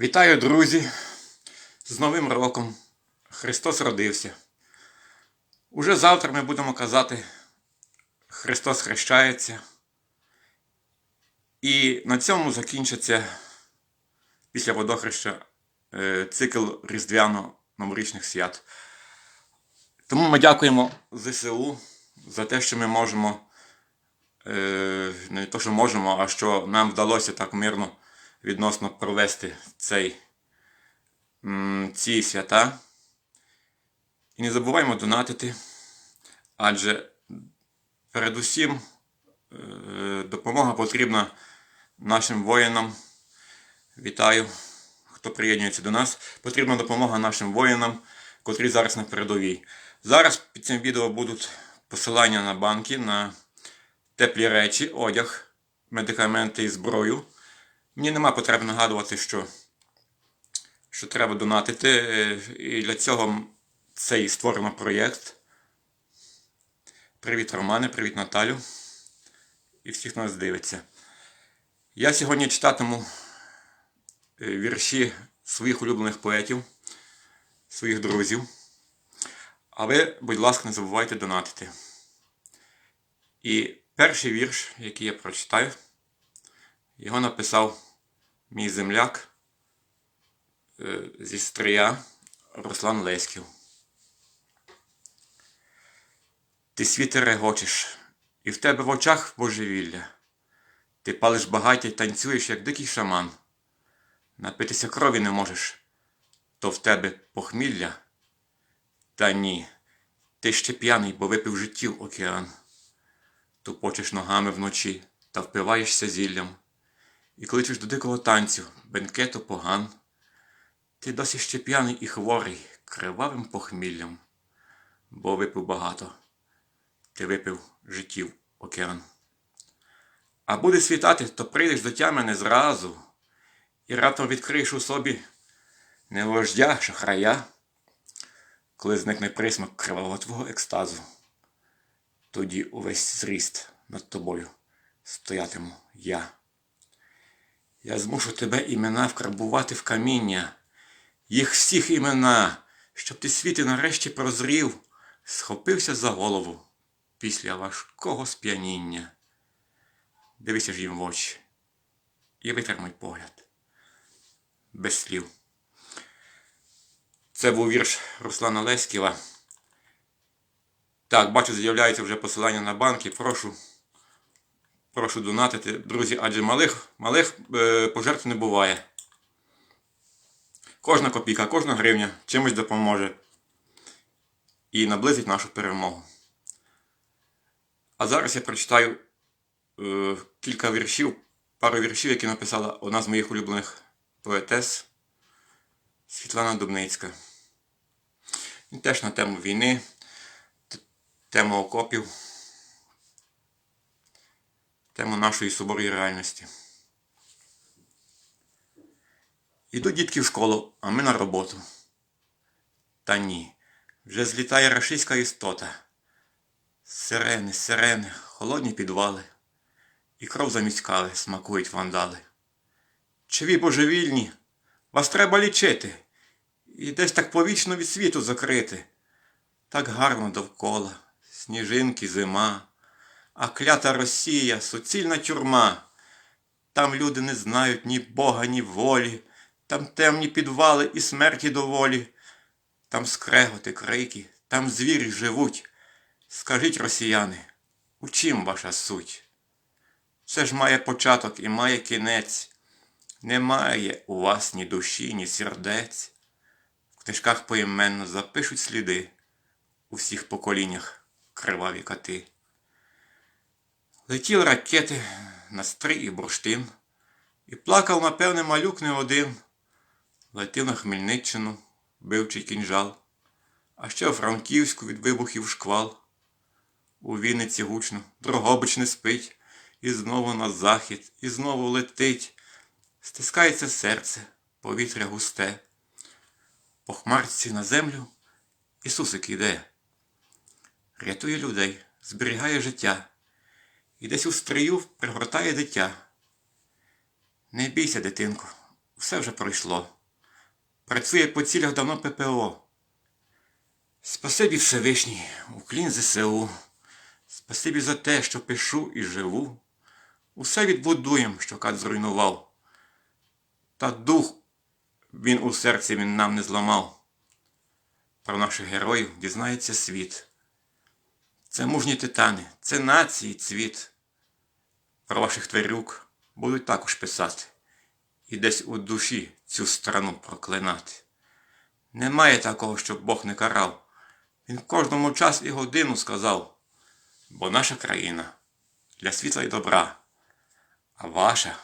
Вітаю, друзі! З Новим роком! Христос родився. Уже завтра ми будемо казати Христос хрещається. І на цьому закінчиться після водохреща е, цикл Різдвяно-новорічних свят. Тому ми дякуємо ЗСУ за те, що ми можемо, е, не то, що можемо, а що нам вдалося так мирно відносно провести цей, ці свята. І не забуваємо донатити, адже передусім е, допомога потрібна нашим воїнам. Вітаю, хто приєднується до нас. Потрібна допомога нашим воїнам, котрі зараз на передовій. Зараз під цим відео будуть посилання на банки, на теплі речі, одяг, медикаменти і зброю. Мені нема потреби нагадувати, що, що треба донатити. І для цього цей створено проєкт. Привіт, Романе, привіт, Наталю. І всіх хто нас дивиться. Я сьогодні читатиму е, вірші своїх улюблених поетів, своїх друзів. А ви, будь ласка, не забувайте донатити. І перший вірш, який я прочитаю, його написав мій земляк е, зі Стрия Руслан Леськів. Ти світи регочеш, і в тебе в очах божевілля. Ти палиш багаття й танцюєш, як дикий шаман. Напитися крові не можеш, то в тебе похмілля. Та ні, ти ще п'яний, бо випив життів океан. Тупочеш ногами вночі та впиваєшся зіллям. І кличеш до дикого танцю, бенкету поган. Ти досі ще п'яний і хворий, кривавим похміллям, бо випив багато, ти випив життів океан. А буде світати, то прийдеш до тями зразу, і раптом відкриєш у собі не вождя, шахрая, коли зникне присмак кривавого твого екстазу. Тоді увесь зріст над тобою стоятиму я. Я змушу тебе імена вкрабувати в каміння, їх всіх імена, щоб ти світи нарешті прозрів, схопився за голову після важкого сп'яніння. Дивися ж їм в очі і витримай погляд. Без слів. Це був вірш Руслана Леськіва. Так, бачу, з'являється вже посилання на банки. Прошу. Прошу донатити, друзі, адже малих, малих е, пожертв не буває. Кожна копійка, кожна гривня чимось допоможе і наблизить нашу перемогу. А зараз я прочитаю е, кілька віршів, пару віршів, які написала одна з моїх улюблених поетес Світлана Дубницька. Теж на тему війни, тему окопів тему нашої суворої реальності. Ідуть дітки в школу, а ми на роботу. Та ні, вже злітає рашистська істота. Сирени, сирени, холодні підвали, і кров замість кави смакують вандали. Чи ви божевільні? Вас треба лічити, і десь так повічно від світу закрити. Так гарно довкола, сніжинки, зима. А клята Росія, суцільна тюрма. Там люди не знають ні Бога, ні волі, там темні підвали і смерті доволі. Там скреготи, крики, там звірі живуть. Скажіть, росіяни, у чим ваша суть? Все ж має початок і має кінець. Немає у вас ні душі, ні сердець. В книжках поіменно запишуть сліди у всіх поколіннях криваві коти. Летіли ракети на стрий і бурштин, і плакав, напевне, малюк не один. Летів на Хмельниччину, бивчий кінжал, а ще у Франківську від вибухів шквал. У Вінниці гучно, Дрогобич не спить, і знову на захід, і знову летить. Стискається серце, повітря густе. По хмарці на землю Ісусик іде. Рятує людей, зберігає життя і десь у стрию пригортає дитя. Не бійся, дитинко, все вже пройшло. Працює по цілях давно ППО. Спасибі Всевишній, уклін ЗСУ. Спасибі за те, що пишу і живу. Усе відбудуєм, що кат зруйнував. Та дух він у серці він нам не зламав. Про наших героїв дізнається світ. Це мужні титани, це нації цвіт. Про ваших тварюк будуть також писати. І десь у душі цю страну проклинати. Немає такого, щоб Бог не карав. Він кожному час і годину сказав. Бо наша країна для світла і добра, а ваша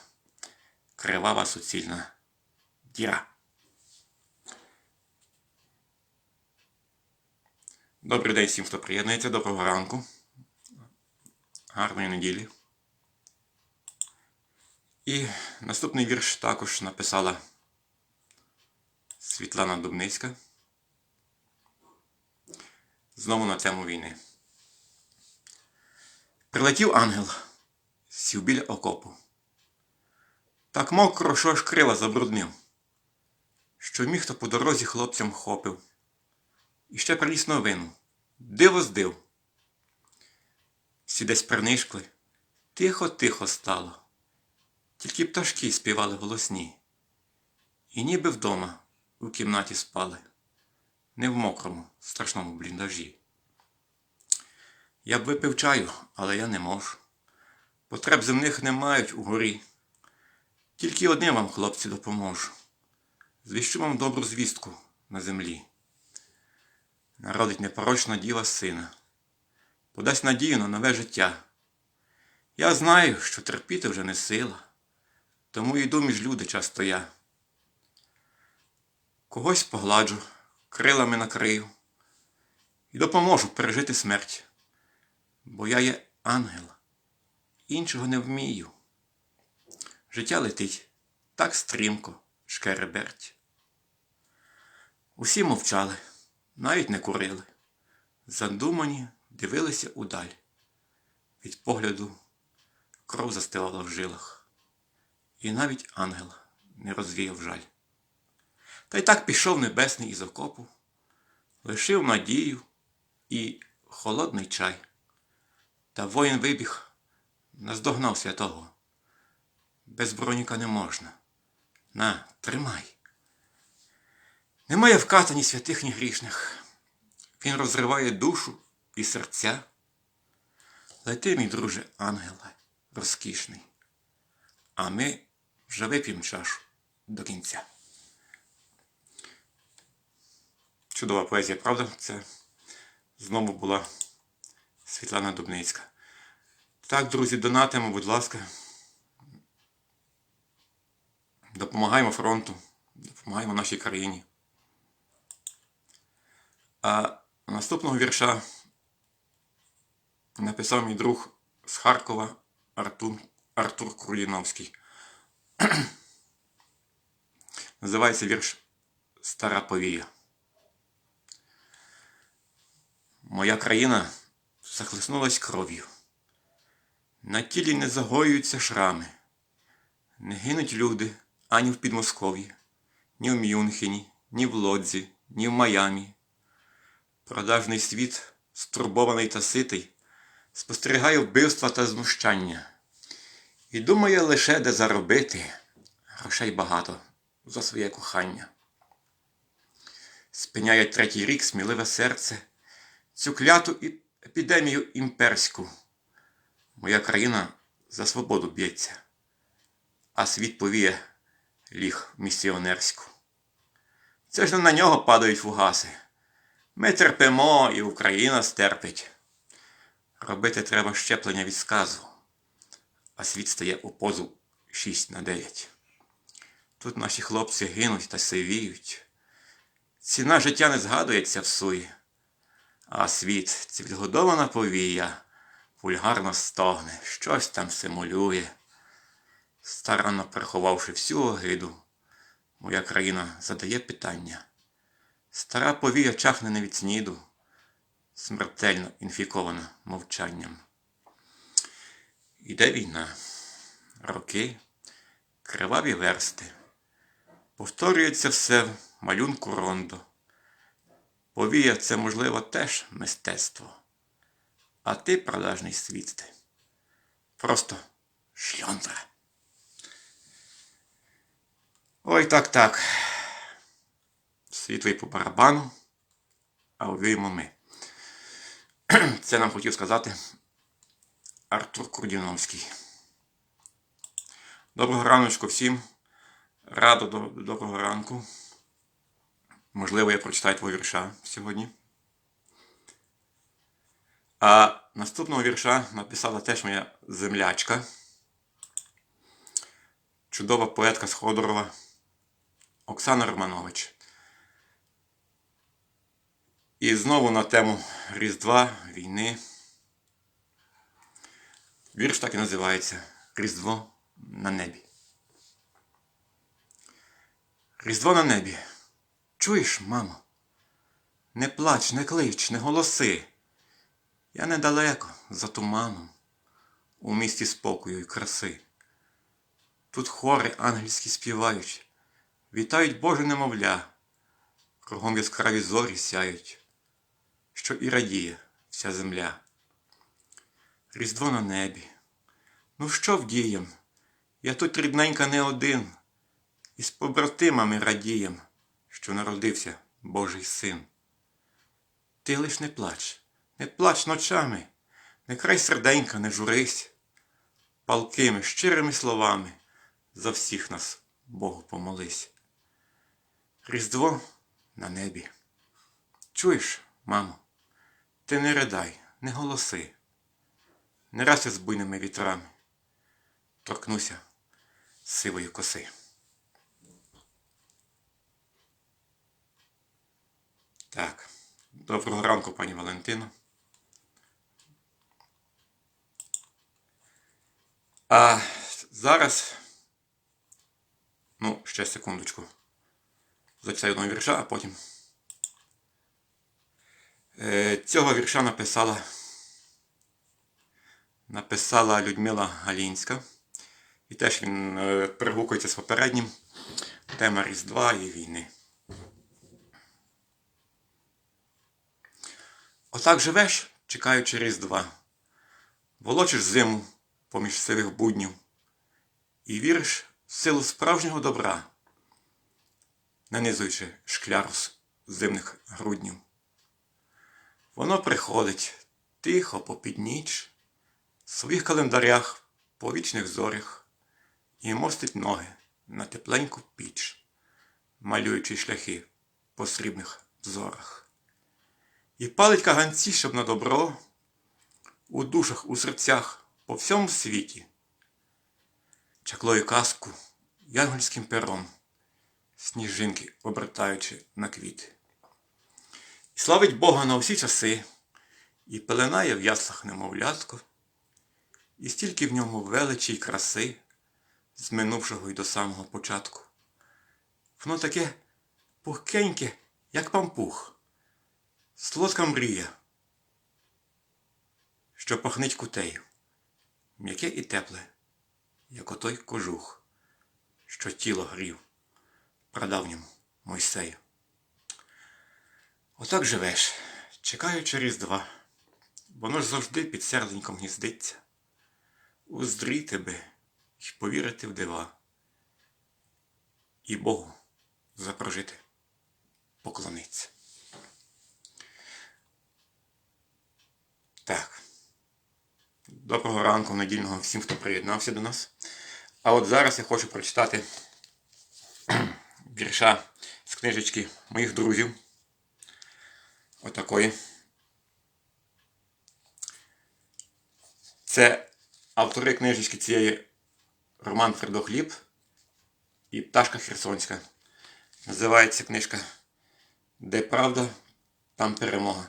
кривава суцільна діра. Добрий день всім, хто приєднується. Доброго ранку. Гарної неділі. І наступний вірш також написала Світлана Дубницька. Знову на тему війни. Прилетів ангел, сів біля окопу. Так мокро, що аж крила забруднив, що міг то по дорозі хлопцям хопив. І ще приніс новину. Диво здив. Всі десь принишкли, тихо-тихо стало. Тільки пташки співали голосні. І ніби вдома у кімнаті спали, не в мокрому, страшному бліндажі. Я б випив чаю, але я не можу. Потреб земних не мають угорі. Тільки одним вам, хлопці, допоможу. Звіщу вам добру звістку на землі. Народить непорочна діва сина, подасть надію на нове життя. Я знаю, що терпіти вже не сила, тому йду між люди часто я. Когось погладжу, крилами накрию і допоможу пережити смерть, бо я є ангел, іншого не вмію. Життя летить так стрімко, шкереберть. Усі мовчали, навіть не курили. Задумані дивилися удаль. Від погляду кров застилала в жилах, і навіть ангел не розвіяв жаль. Та й так пішов небесний із окопу, лишив надію і холодний чай. Та воїн вибіг, наздогнав святого. Без броніка не можна. На, тримай. Немає вката ні святих, ні грішних. Він розриває душу і серця. Лети, мій друже, ангеле, розкішний. А ми вже вип'ємо чашу до кінця. Чудова поезія, правда? Це знову була Світлана Дубницька. Так, друзі, донатимо, будь ласка. Допомагаємо фронту, допомагаємо нашій країні. А наступного вірша написав мій друг з Харкова Артур, Артур Круліновський. Називається вірш Стара повія. Моя країна захлеснулась кров'ю. На тілі не загоюються шрами, не гинуть люди ані в Підмосков'ї, ні в Мюнхені, ні в Лодзі, ні в Майамі. Продажний світ, стурбований та ситий, спостерігає вбивства та знущання. І думає лише, де заробити грошей багато за своє кохання. Спиняє третій рік сміливе серце, цю кляту епідемію імперську. Моя країна за свободу б'ється, а світ повіє ліг місіонерську. Це ж не на нього падають фугаси. Ми терпимо і Україна стерпить. Робити треба щеплення від сказу, а світ стає у позу 6 на 9. Тут наші хлопці гинуть та сивіють. Ціна життя не згадується в суї, а світ, ця відгодована повія, вульгарно стогне, щось там симулює. Старанно приховавши всю огиду, моя країна задає питання. Стара повія чахне не від сніду, смертельно інфікована мовчанням. Іде війна, роки, криваві версти, Повторюється все в малюнку рондо. Повія це, можливо, теж мистецтво. А ти, продажний світ, просто шльондра. Ой так так. Світлий по барабану, а увіємо ми. Це нам хотів сказати Артур Курдіновський. Доброго раночку всім. Радо до, доброго ранку. Можливо, я прочитаю твого вірша сьогодні. А наступного вірша написала теж моя землячка. Чудова поетка з Ходорова Оксана Романович. І знову на тему Різдва, війни. Вірш так і називається Різдво на небі. Різдво на небі. Чуєш, мамо? Не плач, не клич, не голоси. Я недалеко, за туманом, у місті спокою і краси. Тут хори ангельські співають, вітають Боже немовля, кругом яскраві зорі сяють, що і радіє вся земля. Різдво на небі. Ну що вдієм? Я тут рідненька не один, і з побратимами радієм, що народився Божий син. Ти лиш не плач, не плач ночами, не край серденька, не журись, палкими, щирими словами за всіх нас, Богу, помолись. Різдво на небі. Чуєш, мамо, ти не ридай, не голоси, не раз із буйними вітрами торкнуся сивої коси. Так, доброго ранку, пані Валентино. А зараз, ну, ще секундочку. Зачитаю одного вірша, а потім. Е, Цього вірша написала написала Людмила Галінська. І теж він е, перегукується з попереднім. Тема Різдва і війни. Отак живеш, чекаючи Різдва. Волочиш зиму поміж сивих буднів і віриш в силу справжнього добра, нанизуючи шкляру з зимних груднів. Воно приходить тихо попід ніч, в своїх календарях по вічних зорях і мостить ноги на тепленьку піч, малюючи шляхи по срібних зорах. І палить каганці, щоб на добро у душах, у серцях по всьому світі, чаклою казку янгольським пером, сніжинки обертаючи на квіти. Славить Бога на усі часи, і пеленає в яслах немовлятко, і стільки в ньому величі й краси, з минувшого й до самого початку. Воно таке пухкеньке, як пампух, солодка мрія, що пахнить кутею, м'яке і тепле, як отой кожух, що тіло грів прадавньому Мойсею. Отак живеш, чекаючи Різдва, воно ж завжди під серденьком гніздиться, уздріти би й повірити в дива, і Богу запрожити поклониться. Так. Доброго ранку недільного всім, хто приєднався до нас. А от зараз я хочу прочитати вірша з книжечки моїх друзів. Отакої. Це автори книжечки цієї Роман Фредохліб і Пташка Херсонська. Називається книжка Де правда, там перемога.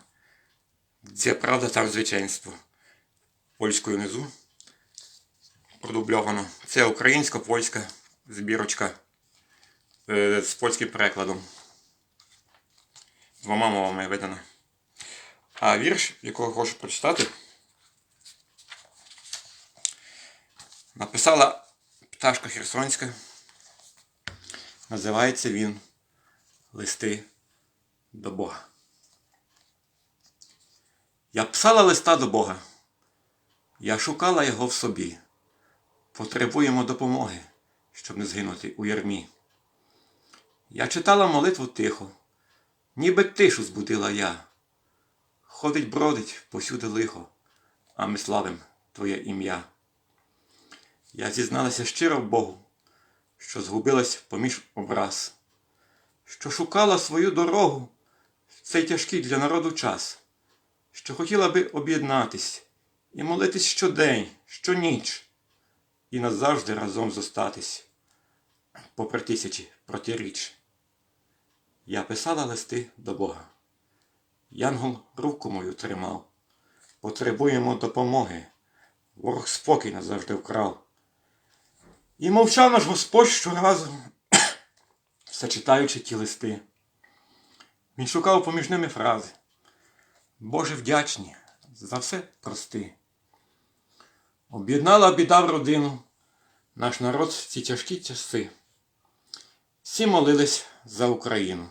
Де правда, там звичайство. Польською внизу продубльовано. Це українсько-польська збірочка е, з польським перекладом. Двома мовами видана. А вірш, якого хочу прочитати, написала Пташка Херсонська. Називається він Листи до Бога. Я писала листа до Бога. Я шукала його в собі. Потребуємо допомоги, щоб не згинути у ярмі. Я читала молитву тихо, ніби тишу збудила я. Ходить бродить посюди лихо, а ми славим Твоє ім'я. Я зізналася щиро Богу, що згубилась поміж образ, що шукала свою дорогу в цей тяжкий для народу час, що хотіла би об'єднатись і молитись щодень, щоніч, і назавжди разом зостатись, попри тисячі протиріч. Я писала листи до Бога. Янгол руку мою тримав. Потребуємо допомоги. Ворог спокій назавжди вкрав. І мовчав наш Господь щоразу, все читаючи ті листи. Він шукав поміж ними фрази. Боже вдячні, за все прости. Об'єднала біда в родину, наш народ в ці тяжкі часи. Всі молились за Україну.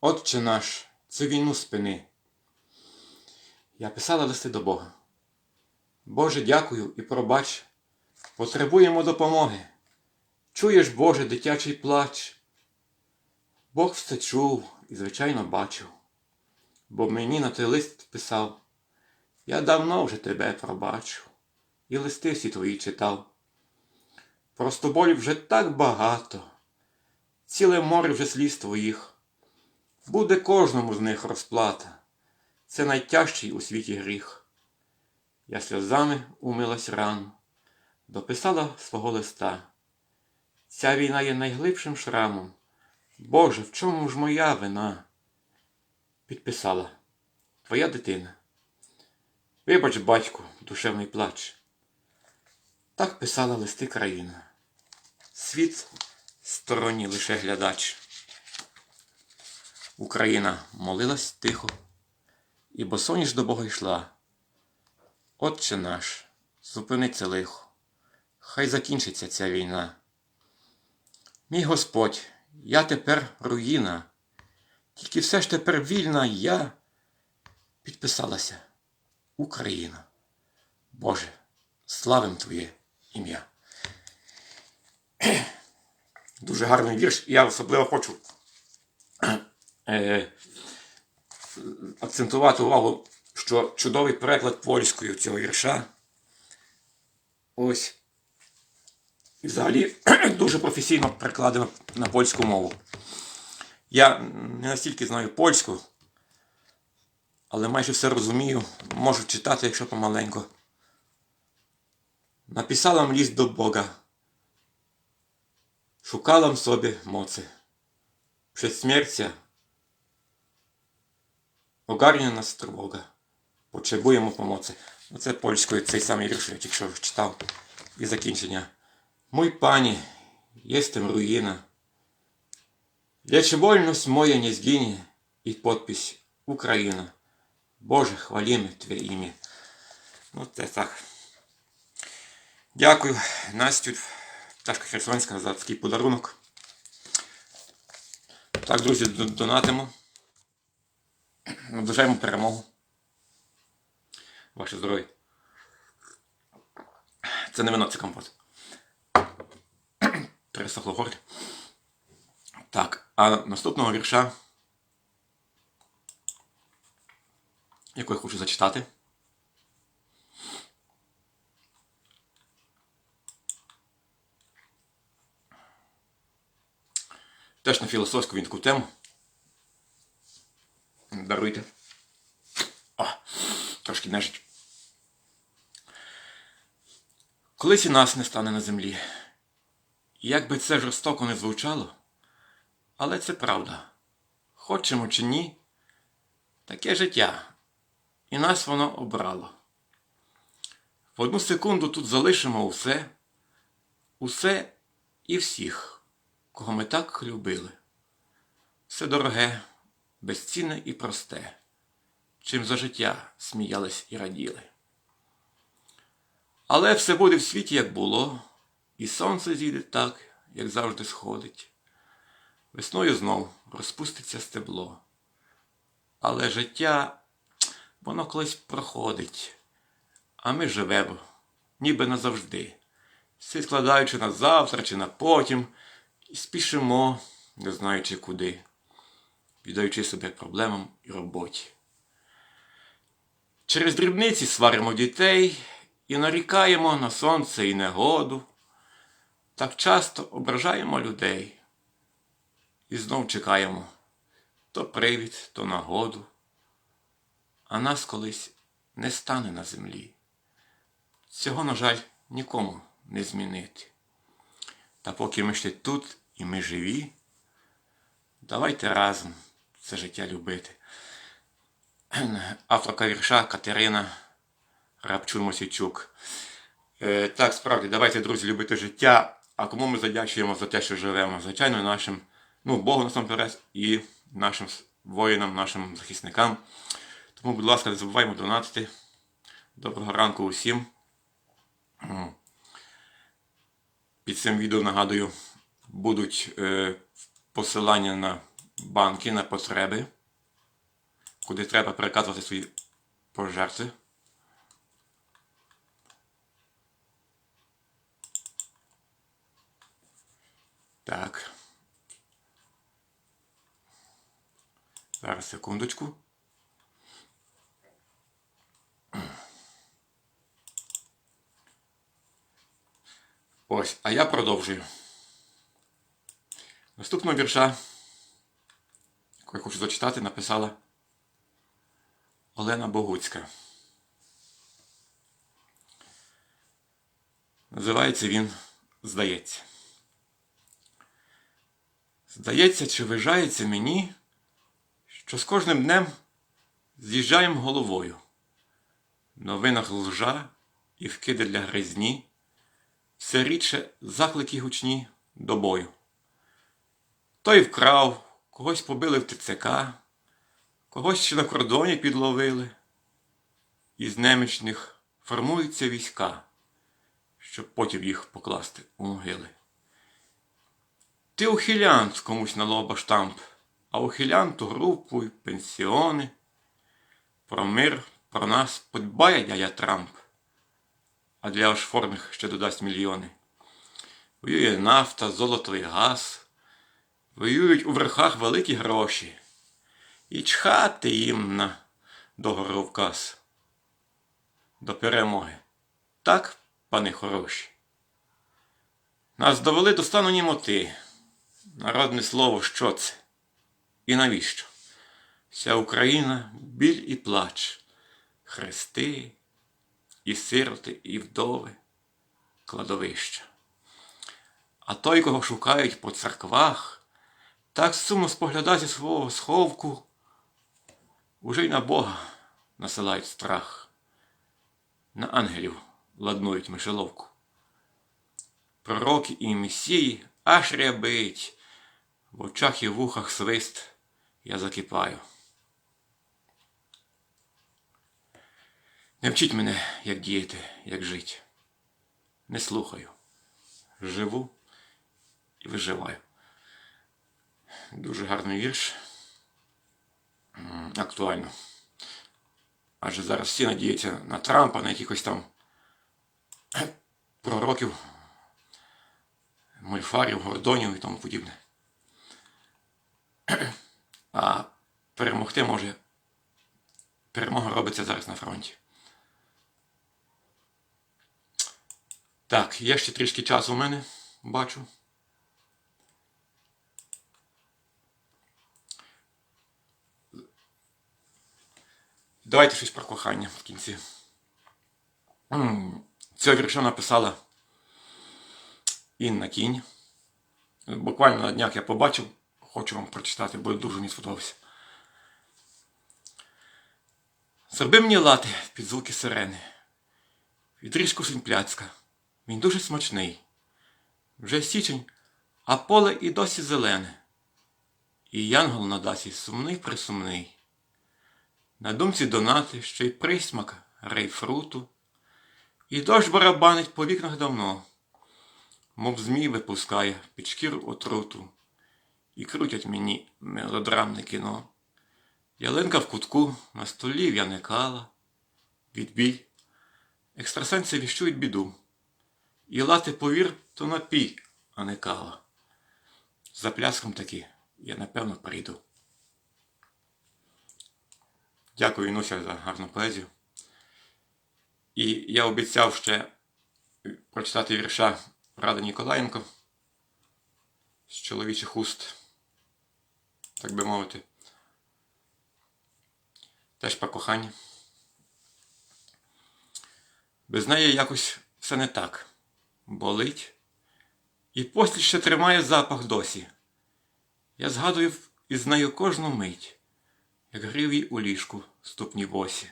Отче наш, цю війну спини. Я писала листи до Бога. Боже, дякую і пробач. Потребуємо допомоги. Чуєш, Боже, дитячий плач. Бог все чув і, звичайно, бачив, бо мені на той лист писав. Я давно вже тебе пробачив, і листи всі твої читав. Просто болів вже так багато, ціле море вже сліз твоїх. Буде кожному з них розплата. Це найтяжчий у світі гріх. Я сльозами умилась рану, дописала свого листа. Ця війна є найглибшим шрамом. Боже, в чому ж моя вина? Підписала Твоя дитина. Вибач, батьку, душевний плач. Так писала листи країна. Світ сторонній лише глядач. Україна молилась тихо, і босоніж до Бога йшла. Отче наш, зупини це лихо, хай закінчиться ця війна. Мій Господь, я тепер руїна, тільки все ж тепер вільна я підписалася Україна. Боже, славим Твоє ім'я. Дуже гарний вірш, і я особливо хочу е, акцентувати увагу, що чудовий переклад польською цього вірша. Ось. І взагалі дуже професійно перекладено на польську мову. Я не настільки знаю польську, але майже все розумію, можу читати, якщо помаленько. Napisałam list do Boga. Szukałam sobie mocy. Przed śmiercią ogarnia nas tryboga. Potrzebujemy pomocy. No це польською цей самий вірш, я тільки читав. І закінчення. Mój Panie, jestem ruina. Lecz wolność moja nie zginie. I podpis Україна. Боже, хвалімо Твоє ім'я. Ну, це так. Дякую, Настю, пташка Херсонська, за такий подарунок. Так, друзі, донатимо. Наближаємо перемогу. Ваше здоров'я. Це не вино, це компот. Пересохло горло. Так, а наступного вірша, який я хочу зачитати. Теж на філософську він таку тему. Даруйте. О, трошки нежить. Колись і нас не стане на землі. Як би це жорстоко не звучало, але це правда. Хочемо чи ні, таке життя. І нас воно обрало. В одну секунду тут залишимо усе, усе і всіх, кого ми так любили. Все дороге, безцінне і просте, чим за життя сміялись і раділи. Але все буде в світі, як було, і сонце зійде так, як завжди сходить. Весною знов розпуститься стебло. Але життя, воно колись проходить, а ми живемо, ніби назавжди, все складаючи на завтра чи на потім, спішимо, не знаючи куди, віддаючи себе проблемам і роботі. Через дрібниці сваримо дітей і нарікаємо на сонце і негоду. Так часто ображаємо людей і знов чекаємо то привід, то нагоду, а нас колись не стане на землі. Цього, на жаль, нікому не змінити. Та поки ми ще тут і ми живі, давайте разом це життя любити. Авторка вірша Катерина Рабчун Мосійчук. Е, так, справді, давайте, друзі, любити життя. А кому ми задячуємо за те, що живемо? Звичайно, нашим, ну, Богу насамперед і нашим воїнам, нашим захисникам. Тому, будь ласка, не забуваймо донатити. Доброго ранку усім. Під цим відео нагадую, будуть е, посилання на банки, на потреби, куди треба переказувати свої пожертви. Так. Зараз секундочку. Ось, а я продовжую. Наступного вірша, яку я хочу зачитати, написала Олена Богуцька. Називається він Здається. Здається, чи вижається мені, що з кожним днем з'їжджаємо головою. В новинах лжа і вкиди для гризні, все рідше заклики гучні до бою. Той вкрав, когось побили в ТЦК, когось ще на кордоні підловили. Із немічних формуються війська, щоб потім їх покласти у могили. Ти ухилянт комусь на лоба штамп, а ухилянту групу й пенсіони. Про мир, про нас подбає дядя Трамп, а для ошфорних ще додасть мільйони. Воює нафта, золото і газ, воюють у верхах великі гроші, і чхати їм на договоровказ. До перемоги. Так, пани хороші. Нас довели до стану німоти. Народне слово, що це? І навіщо? Вся Україна біль і плач, хрести, і сироти, і вдови, кладовища. А той, кого шукають по церквах, так сумно споглядає зі свого сховку, уже й на Бога насилають страх, на ангелів ладнують мишеловку. Пророки і месії аж рябить, в очах і вухах свист, я закипаю. Не вчіть мене, як діяти, як жити. Не слухаю. Живу і виживаю. Дуже гарний вірш. Актуально. Адже зараз всі надіються на Трампа, на якихось там пророків, мольфарів, гордонів і тому подібне. А перемогти може. Перемога робиться зараз на фронті. Так, є ще трішки часу у мене, бачу. Давайте щось про кохання в кінці. Цього вірша написала Інна Кінь. Буквально на днях я побачив, хочу вам прочитати, бо дуже мені сподобався. Зроби мені лати під звуки сирени. Відріжку симпляцька. Він дуже смачний. Вже січень, а поле і досі зелене. І янгол на дасі сумний присумний. На думці донати ще й присмак рейфруту. І дощ барабанить по вікнах давно, мов змій випускає під шкіру отруту. і крутять мені мелодрамне кіно. Ялинка в кутку, на столі в'яникала, відбій. Екстрасенси віщують біду. І лати, повір, то напій, а не кава. За пляском таки я напевно прийду. Дякую, Інуся, за гарну поезію. І я обіцяв ще прочитати вірша Ради Ніколаєнко з чоловічих уст, так би мовити. Теж про кохання. Без неї якось все не так. Болить. І постіль ще тримає запах досі. Я згадую із нею кожну мить, як грів їй у ліжку ступні босі.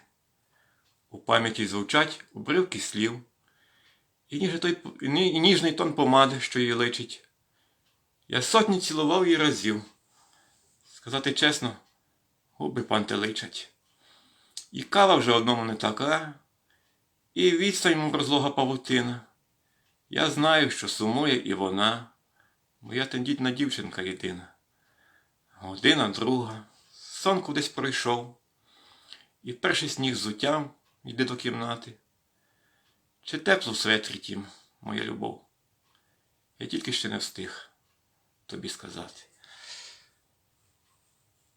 У пам'яті звучать обривки слів, і ніжний, той, і ніжний тон помади, що її личить. Я сотні цілував її разів. Сказати чесно, губи пантеличать. І кава вже одному не така, і відстань мов розлога павутина. Я знаю, що сумує і вона, моя тендітна дівчинка єдина. Година друга, сон кудись пройшов, і перший сніг з зуттям йде до кімнати. Чи тепло в светрі тім, моя любов? Я тільки ще не встиг тобі сказати.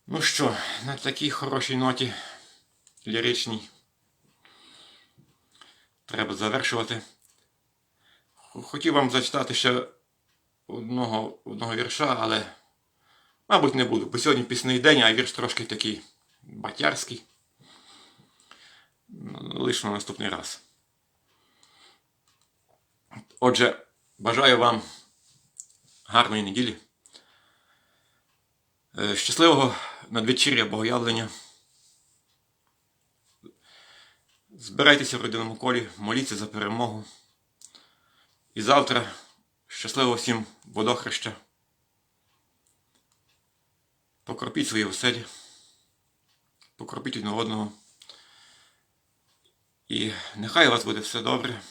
Ну що, на такій хорошій ноті ліричній треба завершувати. Хотів вам зачитати ще одного, одного вірша, але, мабуть, не буду, бо сьогодні пісний день, а вірш трошки такий батярський. Лише на наступний раз. Отже, бажаю вам гарної неділі. Е, Щасливого надвечір'я богоявлення. Збирайтеся в родинному колі, моліться за перемогу. І завтра щасливо всім водохреща. Покропіть свої оселі, покропіть один одного. І нехай у вас буде все добре.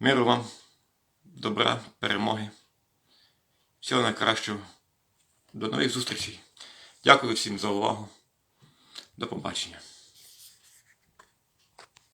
Миру вам, добра, перемоги. Всього найкращого. До нових зустрічей. Дякую всім за увагу. До побачення.